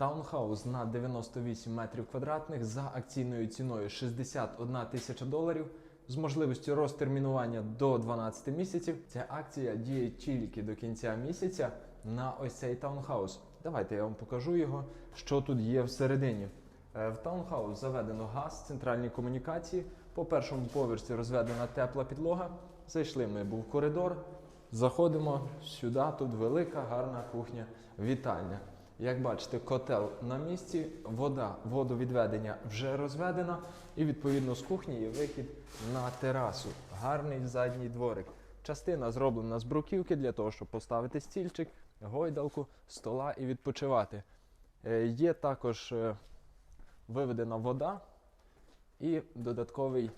Таунхаус на 98 метрів квадратних за акційною ціною 61 тисяча доларів з можливістю розтермінування до 12 місяців. Ця акція діє тільки до кінця місяця на ось цей таунхаус. Давайте я вам покажу його, що тут є всередині. Е, В таунхаус заведено газ, центральні комунікації. По першому поверсі розведена тепла підлога. Зайшли ми був коридор. Заходимо сюди. Тут велика, гарна кухня, вітальня. Як бачите, котел на місці, вода, водовідведення вже розведена, і відповідно з кухні є вихід на терасу. Гарний задній дворик. Частина зроблена з бруківки для того, щоб поставити стільчик, гойдалку, стола і відпочивати. Е, Є також е, виведена вода і додатковий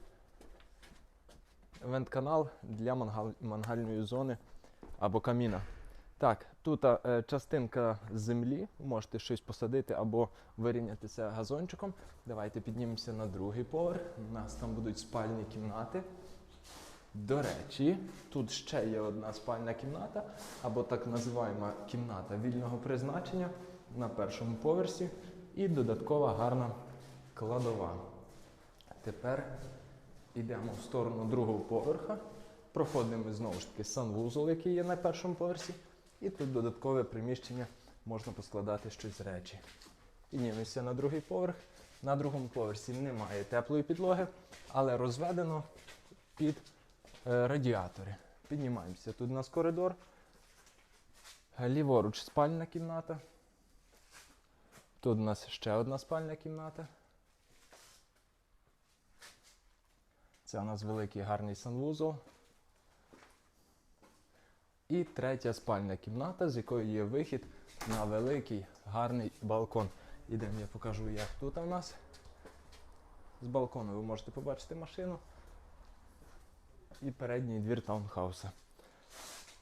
вентканал для мангал- мангальної зони або каміна. Так, тут е, частинка землі, можете щось посадити або вирівнятися газончиком. Давайте піднімемося на другий поверх. У нас там будуть спальні кімнати. До речі, тут ще є одна спальна кімната, або так називаємо кімната вільного призначення на першому поверсі, і додаткова гарна кладова. Тепер йдемо в сторону другого поверха. Проходимо знову ж таки санвузол, який є на першому поверсі. І тут додаткове приміщення можна поскладати щось з речі. Піднімемося на другий поверх. На другому поверсі немає теплої підлоги, але розведено під е, радіатори. Піднімаємося. Тут у нас коридор. Ліворуч спальна кімната. Тут у нас ще одна спальна кімната. Це у нас великий гарний санвузол. І третя спальня кімната, з якої є вихід на великий гарний балкон. Ідемо, я покажу, як тут у нас. З балкону ви можете побачити машину і передній двір таунхауса.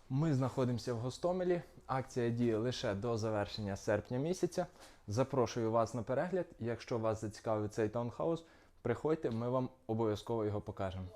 Ми знаходимося в Гостомелі. Акція діє лише до завершення серпня місяця. Запрошую вас на перегляд. Якщо вас зацікавив цей таунхаус, приходьте, ми вам обов'язково його покажемо.